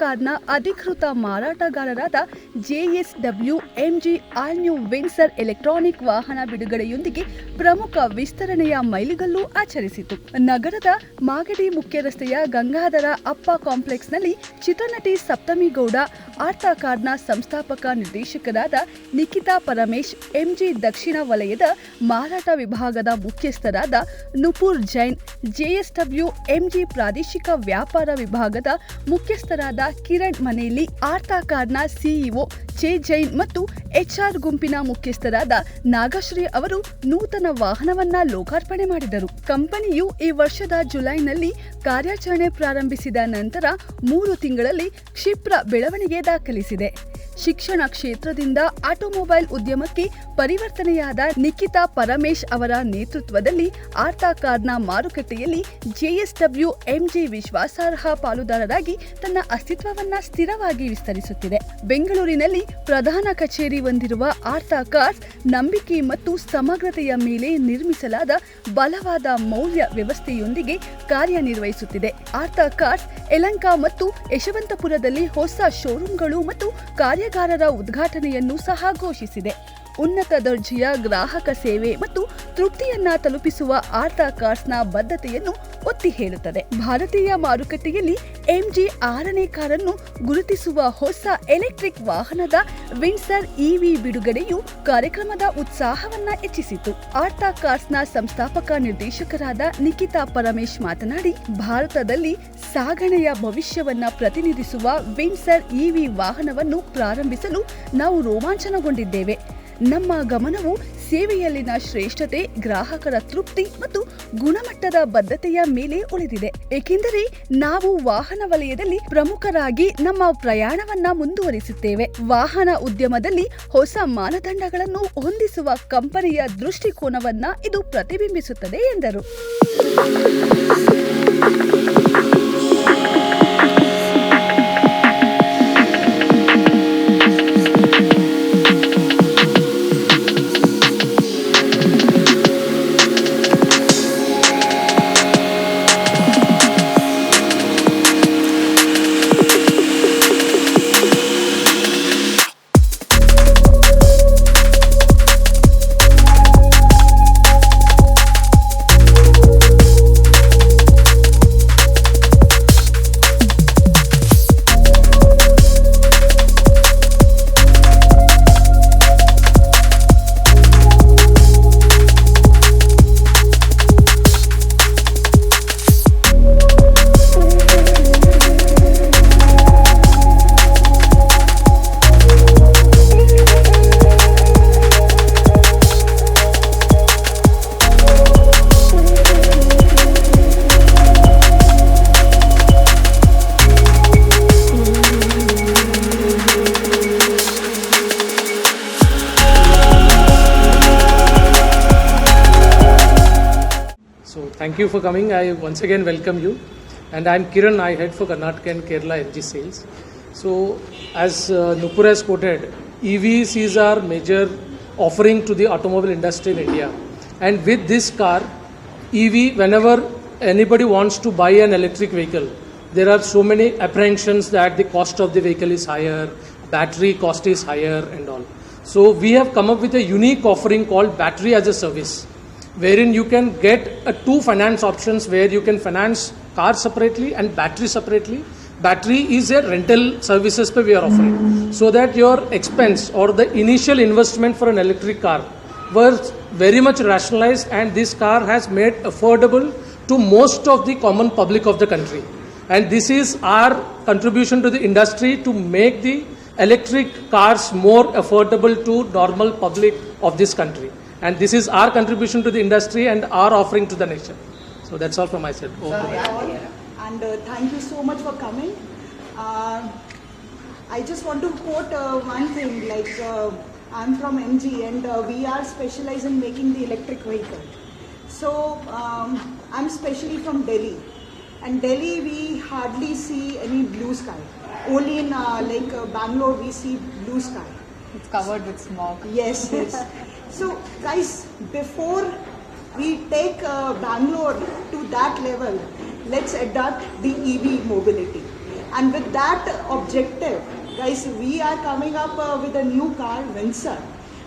ಕಾರ್ನ ಅಧಿಕೃತ ಮಾರಾಟಗಾರರಾದ JSW, MG all new Windsor electronic ವಾಹನ ಬಿಡುಗಡೆಯೊಂದಿಗೆ ಪ್ರಮುಖ ವಿಸ್ತರಣೆಯ ಮೈಲಿಗಲ್ಲು ಆಚರಿಸಿತು. ನಗರದ ಮಾಗಡಿ ಮುಖ್ಯ ರಸ್ತೆಯ ಗಂಗಾಧರ ಅಪ್ಪ ಕಾಂಪ್ಲೆಕ್ಸ್ನಲ್ಲಿ ಚಿತ್ರನಟಿ ಸಪ್ತಮಿ ಗೌಡ ಆರ್ತಾ ಸಂಸ್ಥಾಪಕ ನಿರ್ದೇಶಕರಾದ ನಿಖಿತಾ ಪರಮೇಶ್, ಎಂಜಿ ದಕ್ಷಿಣ ವಲಯದ ಮಾರಾಟ ವಿಭಾಗದ ಮುಖ್ಯಸ್ಥರಾದ ನುಪುರ್ ಜೈನ್, ಜೆಎಸ್ಡಬ್ಲ್ಯೂ, ಎಂಜಿ ಪ್ರಾದೇಶಿಕ ವ್ಯಾಪಾರ ವಿಭಾಗದ ಮುಖ್ಯಸ್ಥರಾದ ಕಿರಣ್ ಮನೆಯಲ್ಲಿ ಆರ್ತಾ ಕಾರ್ನ ಸಿಇಒ ಚೇ ಜೈನ್ ಮತ್ತು ಎಚ್ಆರ್ ಗುಂಪಿನ ಮುಖ್ಯಸ್ಥರಾದ ನಾಗಶ್ರೀ ಅವರು ನೂತನ ವಾಹನವನ್ನ ಲೋಕಾರ್ಪಣೆ ಮಾಡಿದರು. ಕಂಪನಿಯು ಈ ವರ್ಷದ ಜುಲೈನಲ್ಲಿ ಕಾರ್ಯಾಚರಣೆ ಪ್ರಾರಂಭಿಸಿದ ನಂತರ ಮೂರು ತಿಂಗಳಲ್ಲಿ ಕ್ಷಿಪ್ರ ಬೆಳವಣಿಗೆ ದಾಖಲಿಸಿದೆ. ಶಿಕ್ಷಣ ಕ್ಷೇತ್ರದಿಂದ ಆಟೋಮೊಬೈಲ್ ಉದ್ಯಮಕ್ಕೆ ಪರಿವರ್ತನೆಯಾದ ನಿಖಿತಾ ಪರಮೇಶ್ ಅವರ ನೇತೃತ್ವದಲ್ಲಿ ಆರ್ತಾ ಕಾರ್ನ ಮಾರುಕಟ್ಟೆಯಲ್ಲಿ ಜೆಎಸ್ಡಬ್ಲ್ಯೂ ಎಂಜಿ ವಿಶ್ವಾಸಾರ್ಹ ಪಾಲುದಾರರಾಗಿ ತನ್ನ ಅಸ್ತಿತ್ವವನ್ನ ಸ್ಥಿರವಾಗಿ ವಿಸ್ತರಿಸುತ್ತಿದೆ. ಬೆಂಗಳೂರಿನಲ್ಲಿ ಪ್ರಧಾನ ಕಚೇರಿ ಹೊಂದಿರುವ ಆರ್ತಾ ಕಾರ್ಸ್ ನಂಬಿಕೆ ಮತ್ತು ಸಮಗ್ರತೆಯ ಮೇಲೆ ನಿರ್ಮಿಸಲಾದ ಬಲವಾದ ಮೌಲ್ಯ ವ್ಯವಸ್ಥೆಯೊಂದಿಗೆ ಕಾರ್ಯನಿರ್ವಹಿಸುತ್ತಿದೆ. ಆರ್ತಾ ಕಾರ್ಸ್ ಯಲಂಕ ಮತ್ತು ಯಶವಂತಪುರದಲ್ಲಿ ಹೊಸ ಶೋರೂಮ್ಗಳು ಮತ್ತು ಕಾರ್ಯಾಗಾರರ ಉದ್ಘಾಟನೆಯನ್ನು ಸಹ ಘೋಷಿಸಿದೆ. ಉನ್ನತ ದರ್ಜೆಯ ಗ್ರಾಹಕ ಸೇವೆ ಮತ್ತು ತೃಪ್ತಿಯನ್ನ ತಲುಪಿಸುವ ಆರ್ತಾ ಕಾರ್ಸ್ನ ಬದ್ಧತೆಯನ್ನು ಒತ್ತಿ ಹೇಳುತ್ತದೆ. ಭಾರತೀಯ ಮಾರುಕಟ್ಟೆಯಲ್ಲಿ ಎಂಜಿ ಆರನೇ ಕಾರನ್ನು ಗುರುತಿಸುವ ಹೊಸ ಎಲೆಕ್ಟ್ರಿಕ್ ವಾಹನದ ವಿನ್ಸರ್ ಇವಿ ಬಿಡುಗಡೆಯು ಕಾರ್ಯಕ್ರಮದ ಉತ್ಸಾಹವನ್ನ ಹೆಚ್ಚಿಸಿತು. ಆರ್ತಾ ಕಾರ್ಸ್ನ ಸಂಸ್ಥಾಪಕ ನಿರ್ದೇಶಕರಾದ ನಿಖಿತಾ ಪರಮೇಶ್ ಮಾತನಾಡಿ, ಭಾರತದಲ್ಲಿ ಸಾಗಣೆಯ ಭವಿಷ್ಯವನ್ನ ಪ್ರತಿನಿಧಿಸುವ ವಿನ್ಸರ್ ಇವಿ ವಾಹನವನ್ನು ಪ್ರಾರಂಭಿಸಲು ನಾವು ರೋಮಾಂಚನಗೊಂಡಿದ್ದೇವೆ. ನಮ್ಮ ಗಮನವು ಸೇವೆಯಲ್ಲಿನ ಶ್ರೇಷ್ಠತೆ, ಗ್ರಾಹಕರ ತೃಪ್ತಿ ಮತ್ತು ಗುಣಮಟ್ಟದ ಬದ್ಧತೆಯ ಮೇಲೆ ಉಳಿದಿದೆ. ಏಕೆಂದರೆ ನಾವು ವಾಹನ ವಲಯದಲ್ಲಿ ಪ್ರಮುಖರಾಗಿ ನಮ್ಮ ಪ್ರಯಾಣವನ್ನ ಮುಂದುವರಿಸುತ್ತೇವೆ. ವಾಹನ ಉದ್ಯಮದಲ್ಲಿ ಹೊಸ ಮಾನದಂಡಗಳನ್ನು ಹೊಂದಿಸುವ ಕಂಪನಿಯ ದೃಷ್ಟಿಕೋನವನ್ನ ಇದು ಪ್ರತಿಬಿಂಬಿಸುತ್ತದೆ ಎಂದರು. Thank you for coming. I once again welcome you. And I'm Kiran, I head for Karnataka and Kerala MG sales. So as uh, Nupur has quoted, EVs is our major offering to the automobile industry in India. And with this car, EV, whenever anybody wants to buy an electric vehicle, there are so many apprehensions that the cost of the vehicle is higher, battery cost is higher, and all. So we have come up with a unique offering called Battery as a Service wherein you can get uh, two finance options where you can finance car separately and battery separately. Battery is a rental services per we are offering, so that your expense or the initial investment for an electric car was very much rationalized, and this car has made affordable to most of the common public of the country. And this is our contribution to the industry to make the electric cars more affordable to normal public of this country and this is our contribution to the industry and our offering to the nation. So that's all from my side. Over you. and uh, thank you so much for coming. Uh, I just want to quote uh, one thing like uh, I'm from MG and uh, we are specialized in making the electric vehicle. So um, I'm specially from Delhi and Delhi we hardly see any blue sky. Only in uh, like uh, Bangalore we see blue sky. It's covered with smog. Yes, yes. so, guys, before we take uh, Bangalore to that level, let's adopt the EV mobility. And with that objective, guys, we are coming up uh, with a new car, Windsor,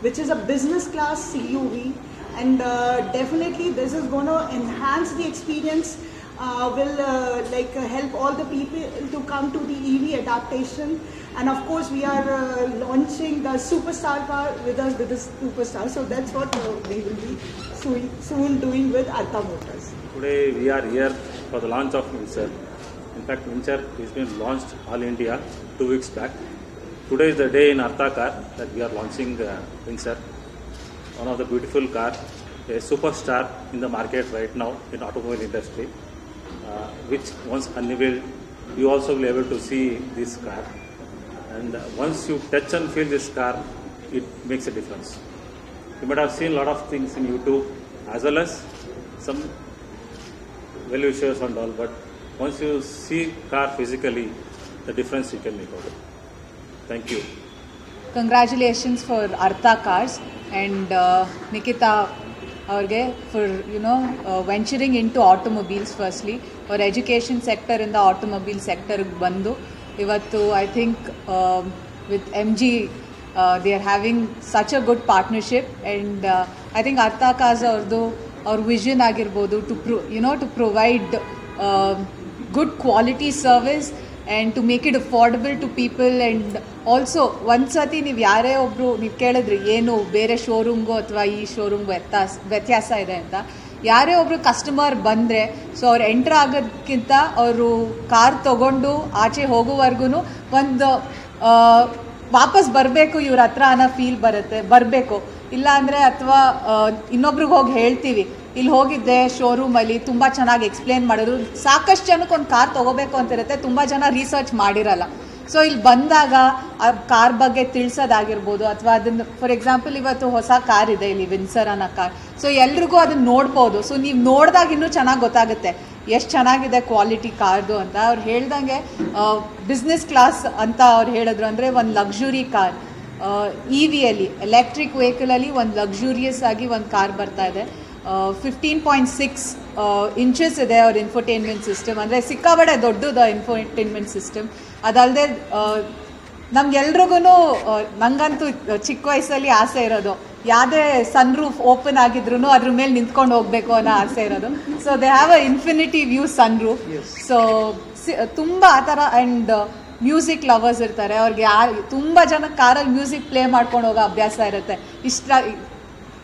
which is a business class CUV. And uh, definitely this is going to enhance the experience, uh, will uh, like uh, help all the people to come to the EV adaptation. And of course, we are uh, launching the superstar car with us with the superstar. So that's what uh, we will be soon, soon doing with Arta Motors. Today we are here for the launch of Windsor. In fact, Windsor is been launched all India two weeks back. Today is the day in Artha car that we are launching uh. One of the beautiful car, a superstar in the market right now in automobile industry, which once unveiled, you also will be able to see this car. And uh, once you touch and feel this car, it makes a difference. You might have seen a lot of things in YouTube as well as some well wishers and all, but once you see car physically, the difference you can make out. Thank you. Congratulations for Artha Cars and uh, Nikita ಅವ್ರಿಗೆ for you know venturing into automobiles firstly ಅವ್ರ education ಸೆಕ್ಟರಿಂದ automobile ಸೆಕ್ಟರ್ಗೆ ಬಂದು, ಇವತ್ತು I think with M G they are having such a good partnership and I think Artha cars ಅವ್ರದ್ದು ಅವ್ರ vision ಆಗಿರ್ಬೋದು to pro you know to provide good quality service and to make it affordable to people and also ಒಂದು ಸತಿ ನೀವು ಯಾರೇ ಒಬ್ಬರು ನೀವು ಕೇಳಿದ್ರಿ ಏನು, ಬೇರೆ ಶೋರೂಮ್ಗೂ ಅಥವಾ ಈ ಶೋರೂಮ್ ವ್ಯತ್ಯಾಸ ವ್ಯತ್ಯಾಸ ಇದೆ ಅಂತ. ಯಾರೇ ಒಬ್ಬರು ಕಸ್ಟಮರ್ ಬಂದರೆ ಸೊ ಅವ್ರು ಎಂಟ್ರ್ ಆಗೋದಕ್ಕಿಂತ ಅವರು ಕಾರ್ ತೊಗೊಂಡು ಆಚೆ ಹೋಗೋವರೆಗೂ ಒಂದು ವಾಪಸ್ ಬರಬೇಕು ಇವ್ರ ಹತ್ರ ಅನ್ನೋ ಫೀಲ್ ಬರುತ್ತೆ, ಬರಬೇಕು. ಇಲ್ಲಾಂದರೆ ಅಥವಾ ಇನ್ನೊಬ್ರಿಗೆ ಹೋಗಿ ಹೇಳ್ತೀವಿ ಇಲ್ಲಿ ಹೋಗಿದ್ದೆ ಶೋರೂಮಲ್ಲಿ ತುಂಬ ಚೆನ್ನಾಗಿ ಎಕ್ಸ್ಪ್ಲೇನ್ ಮಾಡಿದ್ರು. ಸಾಕಷ್ಟು ಜನಕ್ಕೆ ಒಂದು ಕಾರ್ ತೊಗೋಬೇಕು ಅಂತಿರುತ್ತೆ, ತುಂಬ ಜನ ರಿಸರ್ಚ್ ಮಾಡಿರಲ್ಲ. ಸೊ ಇಲ್ಲಿ ಬಂದಾಗ ಆ ಕಾರ್ ಬಗ್ಗೆ ತಿಳಿಸೋದಾಗಿರ್ಬೋದು, ಅಥವಾ ಅದನ್ನು ಫಾರ್ ಎಕ್ಸಾಂಪಲ್ ಇವತ್ತು ಹೊಸ ಕಾರ್ ಇದೆ, ಇಲ್ಲಿ ವಿನ್ಸರ್ ಅನ್ನೋ ಕಾರ್. ಸೊ ಎಲ್ರಿಗೂ ಅದನ್ನ ನೋಡ್ಬೋದು. ಸೊ ನೀವು ನೋಡಿದಾಗ ಇನ್ನೂ ಚೆನ್ನಾಗಿ ಗೊತ್ತಾಗುತ್ತೆ, ಎಷ್ಟು ಚೆನ್ನಾಗಿದೆ ಕ್ವಾಲಿಟಿ ಕಾರ್ದು ಅಂತ. ಅವ್ರು ಹೇಳ್ದಂಗೆ ಬಿಸ್ನೆಸ್ ಕ್ಲಾಸ್ ಅಂತ ಅವ್ರು ಹೇಳಿದ್ರು ಅಂದರೆ ಒಂದು ಲಕ್ಸುರಿ ಕಾರ್ ಇ ವಿಯಲ್ಲಿ ಎಲೆಕ್ಟ್ರಿಕ್ ವೆಹಿಕಲಲ್ಲಿ ಒಂದು ಲಕ್ಸುರಿಯಸ್ ಆಗಿ ಒಂದು ಕಾರ್ ಬರ್ತಾ ಇದೆ. ಫಿಫ್ಟೀನ್ ಪಾಯಿಂಟ್ ಸಿಕ್ಸ್ ಇಂಚಸ್ ಇದೆ ಅವ್ರ ಇನ್ಫೋಟೈನ್ಮೆಂಟ್ ಸಿಸ್ಟಮ್ ಅಂದರೆ ಸಿಕ್ಕಾಬಡೆ ದೊಡ್ಡದು ಇನ್ಫೋಟೈನ್ಮೆಂಟ್ ಸಿಸ್ಟಮ್ ಅದಲ್ಲದೆ ನಮ್ಗೆಲ್ರಿಗೂ ನಂಗಂತೂ ಚಿಕ್ಕ ವಯಸ್ಸಲ್ಲಿ ಆಸೆ ಇರೋದು. ಯಾವುದೇ ಸನ್ ರೂಫ್ ಓಪನ್ ಆಗಿದ್ರು ಅದ್ರ ಮೇಲೆ ನಿಂತ್ಕೊಂಡು ಹೋಗಬೇಕು ಅನ್ನೋ ಆಸೆ ಇರೋದು. So they have a infinity view sun roof so ತುಂಬ ಆ ಥರ ಆ್ಯಂಡ್ ಮ್ಯೂಸಿಕ್ ಲವರ್ಸ್ ಇರ್ತಾರೆ. ಅವ್ರಿಗೆ ಯಾರು ತುಂಬ ಜನ ಕಾರಲ್ಲಿ ಮ್ಯೂಸಿಕ್ ಪ್ಲೇ ಮಾಡ್ಕೊಂಡು ಹೋಗೋ ಅಭ್ಯಾಸ ಇರುತ್ತೆ. ಇಷ್ಟ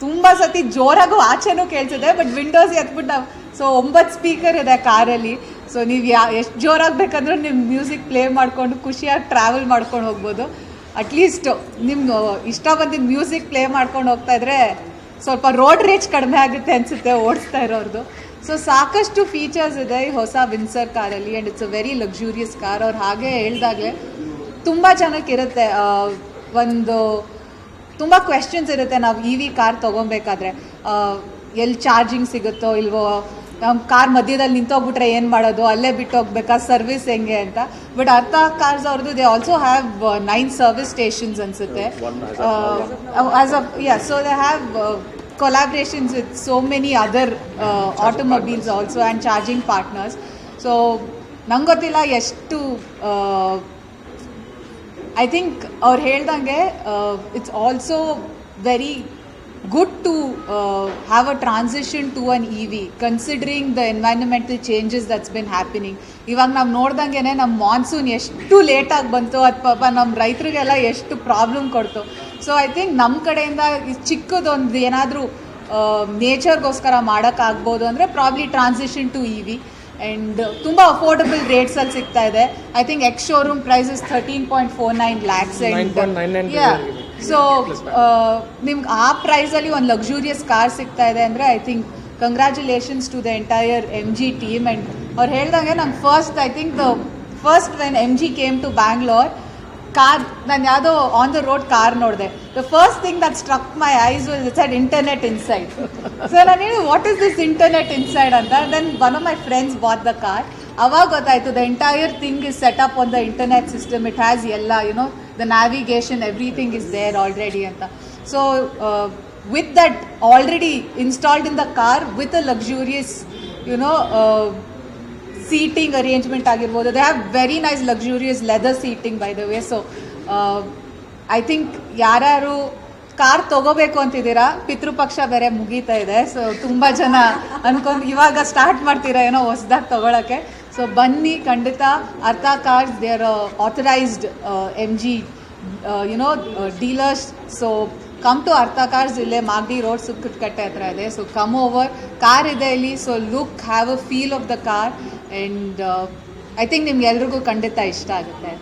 ತುಂಬ ಸತಿ ಜೋರಾಗೂ ಆಚೆನೂ ಕೇಳ್ತಿದೆ ಬಟ್ ವಿಂಡೋಸ್ ಎತ್ಬಿಟ್ಟು ಸೊ ಒಂಬತ್ತು ಸ್ಪೀಕರ್ ಇದೆ ಕಾರಲ್ಲಿ. ಸೊ ನೀವು ಯಾ, ಎಷ್ಟು ಜೋರಾಗಿ ಬೇಕಂದ್ರೂ ನಿಮ್ಮ ಮ್ಯೂಸಿಕ್ ಪ್ಲೇ ಮಾಡಿಕೊಂಡು, ಖುಷಿಯಾಗಿ ಟ್ರಾವೆಲ್ ಮಾಡ್ಕೊಂಡು ಹೋಗ್ಬೋದು. ಅಟ್ಲೀಸ್ಟ್ ನಿಮ್ಮ ಇಷ್ಟ ಬಂದಿದ್ದ ಮ್ಯೂಸಿಕ್ ಪ್ಲೇ ಮಾಡ್ಕೊಂಡು ಹೋಗ್ತಾ ಇದ್ರೆ ಸ್ವಲ್ಪ ರೋಡ್ ರೇಜ್ ಕಡಿಮೆ ಆಗುತ್ತೆ ಅನಿಸುತ್ತೆ ಓಡಿಸ್ತಾ ಇರೋರ್ದು. ಸೊ ಸಾಕಷ್ಟು ಫೀಚರ್ಸ್ ಇದೆ ಈ ಹೊಸ ವಿನ್ಸರ್ ಕಾರಲ್ಲಿ and it's a very luxurious car ಅವ್ರು ಹಾಗೆ ಹೇಳ್ದಾಗೆ ತುಂಬ ಚೆನ್ನಾಗಿರುತ್ತೆ ಒಂದು ತುಂಬ ಕ್ವೆಶನ್ಸ್ ಇರುತ್ತೆ. ನಾವು ಇ ವಿ ಕಾರ್ ತೊಗೊಬೇಕಾದ್ರೆ. ಎಲ್ಲಿ ಚಾರ್ಜಿಂಗ್ ಸಿಗುತ್ತೋ ಇಲ್ವೋ ನಮ್ಮ ಕಾರ್ ಮಧ್ಯದಲ್ಲಿ ನಿಂತೋಗ್ಬಿಟ್ರೆ ಏನು ಮಾಡೋದು? ಅಲ್ಲೇ ಬಿಟ್ಟು ಹೋಗ್ಬೇಕಾ ಸರ್ವಿಸ್ ಹೆಂಗೆ ಅಂತ. ಬಟ್ ಅರ್ಥ ಕಾರ್ಸ್ ಅವ್ರದ್ದು they also have nine service stations ಅನಿಸುತ್ತೆ. As a yeah so they have collaborations with so many other automobiles also and charging partners so ನಂಗೆ ಗೊತ್ತಿಲ್ಲ ಎಷ್ಟು ಐ ಥಿಂಕ್ ಅವ್ರು ಹೇಳ್ದಂಗೆ it's also very good to have a transition to an E V considering the environmental changes that's been happening ಇವಾಗ ನಾವು ನೋಡ್ದಂಗೆ ನಮ್ಮ monsoon ಎಷ್ಟು ಲೇಟಾಗಿ ಬಂತು, ಅದು ಪಾಪ ನಮ್ಮ ರೈತರಿಗೆಲ್ಲ ಎಷ್ಟು ಪ್ರಾಬ್ಲಮ್ ಕೊಡ್ತು. ಸೊ ಐ ಥಿಂಕ್ ನಮ್ಮ ಕಡೆಯಿಂದ ಚಿಕ್ಕದೊಂದು ಏನಾದರೂ ನೇಚರ್ಗೋಸ್ಕರ ಮಾಡೋಕ್ಕಾಗ್ಬೋದು ಅಂದರೆ probably transition to E V and ತುಂಬ ಅಫೋರ್ಡಬಲ್ ರೇಟ್ಸಲ್ಲಿ ಸಿಗ್ತಾ ಇದೆ. I think ex showroom price is thirteen point four nine lakhs 9.99 yeah billion. So ನಿಮ್ಗೆ ಆ ಪ್ರೈಸಲ್ಲಿ ಒಂದು ಲಕ್ಸುರಿಯಸ್ ಕಾರ್ ಸಿಗ್ತಾ ಇದೆ ಅಂದರೆ I think congratulations to the entire M G team and ಅವ್ರು ಹೇಳ್ದಂಗೆ ನಂಗೆ first I think the first when M G came to Bangalore car, ನಾನು ಯಾವುದೋ ಆನ್ ದ ರೋಡ್ ಕಾರ್ ನೋಡಿದೆ. The first thing that struck my eyes will it's had internet inside so ನಾನು ಹೇಳಿ what is this internet inside ಅಂತ. Then one of my friends bought the car ಅವಾಗ ಗೊತ್ತಾಯಿತು the entire thing is set up on the internet system it has ಎಲ್ಲ you know the navigation everything is there already ಅಂತ. So with that already installed in the car with a luxurious you know seating arrangement ಆಗಿರ್ಬೋದು. They have very nice luxurious leather seating by the way so I think ಯಾರ್ಯಾರು car ತಗೋಬೇಕು ಅಂತಿದ್ದೀರಾ, ಪಿತೃಪಕ್ಷ ಬೇರೆ ಮುಗೀತಾ ಇದೆ. So ತುಂಬ ಜನ ಅನ್ಕೊಂಡು ಇವಾಗ ಸ್ಟಾರ್ಟ್ ಮಾಡ್ತೀರಾ ಏನೋ ಹೊಸ್ದಾಗಿ ತಗೊಳಕ್ಕೆ. ಸೊ ಬನ್ನಿ, ಖಂಡಿತ. Artha cars they are authorised M G you know dealers so come to Artha cars ಇಲ್ಲೇ ಮಾಗಡಿ ರೋಡ್ ಸುಕ್ಕಟ್ಟೆ ಹತ್ರ ಇದೆ. ಸೊ ಕಮ್ ಓವರ್ ಕಾರ್ ಇದೆ ಇಲ್ಲಿ. So look have a feel of the car and I think ನಿಮ್ಗೆ ಎಲ್ರಿಗೂ ಖಂಡಿತ ಇಷ್ಟ ಆಗುತ್ತೆ.